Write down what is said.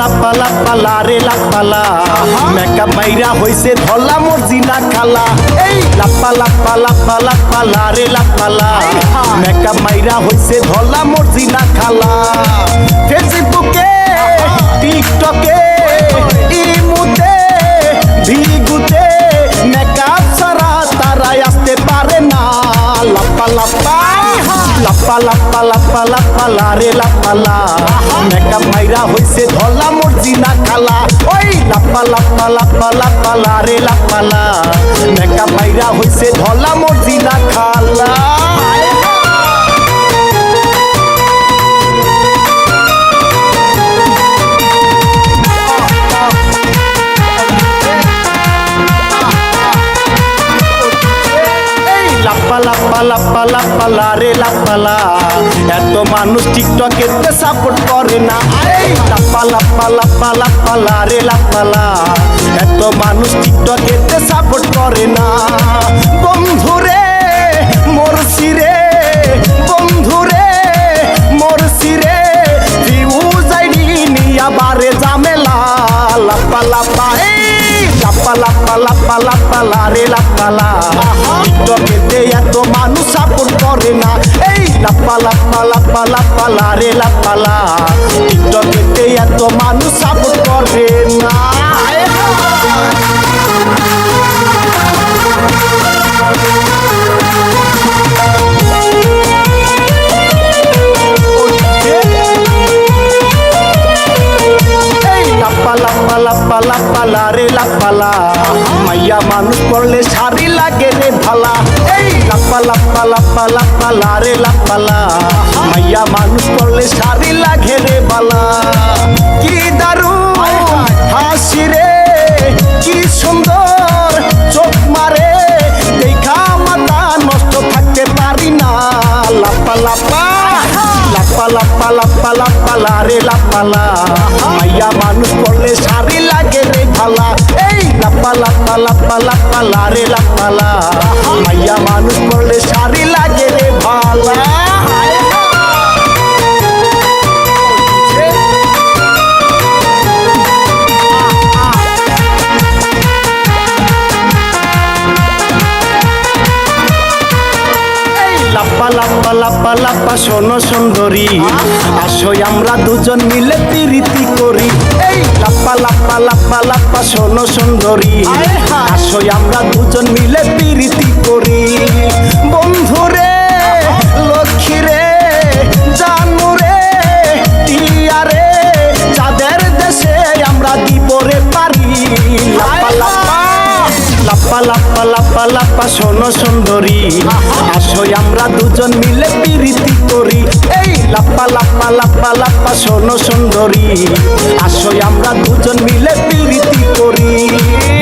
লাপ্পা লারে লাপ্পালা makeup মাইরা হইছে ধলা মর্জিনা খালা। এই লাপ্পা লাপ্পা লাপ্পা লাপ্পা লারে লাপ্পালা মেকআপ মাইরা হইছে ধলা মর্জিনা খালা। লাপ্পা লাপ্পা লাপ্পা লাপ্পা লাপ্পা লারে লাপ্পালা মেকআপ মাইরা হইছে ধলা মর্জিনা খালা। ওই লাপ্পা লাপ্পা লাপ্পা লাপ্পা লারে লাপ্পালা মেকআপ মাইরা হইছে ধলা মর্জিনা খালা। লাপ্পা লাপ্পা লাপ্পা লা রে লাপ্পালা এত মানুষ টিকটকেতে সাপোর্ট করে না। লাপ্পা লাপ্পা লাপ্পা লাপ্পা লা রে লাপ্পালা এত মানুষ টিকটকেতে সাপোর্ট করে না। লাপ্পা লাপ্পা লাপ্পা লারে লাপ্পালা টিকটকেতে এত মানুষ সাপোর্ট করে না। এই লাপ্পা লাপ্পা লাপ্পা লাপ্পা লারে লাপ্পালা টিকটকেতে এত মানুষ সাপোর্ট করে না। লাপ্পা পালা রে লারে লাপ্পালা মাইয়া মানুষ পড়লে শাড়ি লাগে রে ভালা। এই লাপা লাপা লাপ্পা লাপ্পা লারে লাপ্পালা মাইয়া মানুষ পড়লে শাড়ি লাগে রে বালা লাপ্পা পালা রে লাপালা মাইয়া মানুষ পড়লে সারি লাগে রে ভালা। এই লাপালা পালা পালা পালা রে লাপালা মাইয়া মানুষ পড়লে সারি লাগে লাপ্পা লাপ্পা লাপ্পা লাপ্পা শোনো সুন্দরী। আসো আমরা দুজন মিলে প্রীতি করি। এই লাপ্পা লাপ্পা লাপ্পা লাপ্পা শোনো সুন্দরী আসো আমরা দুজন মিলে প্রীতি করি। লাপা লাপ্পা, শোনো সুন্দরী। আসো আমরা দুজন মিলে প্রীতি করি। এই লাপা লাপা লাপা লাপা শোনো সুন্দরী। আসো আমরা দুজন মিলে প্রীতি করি।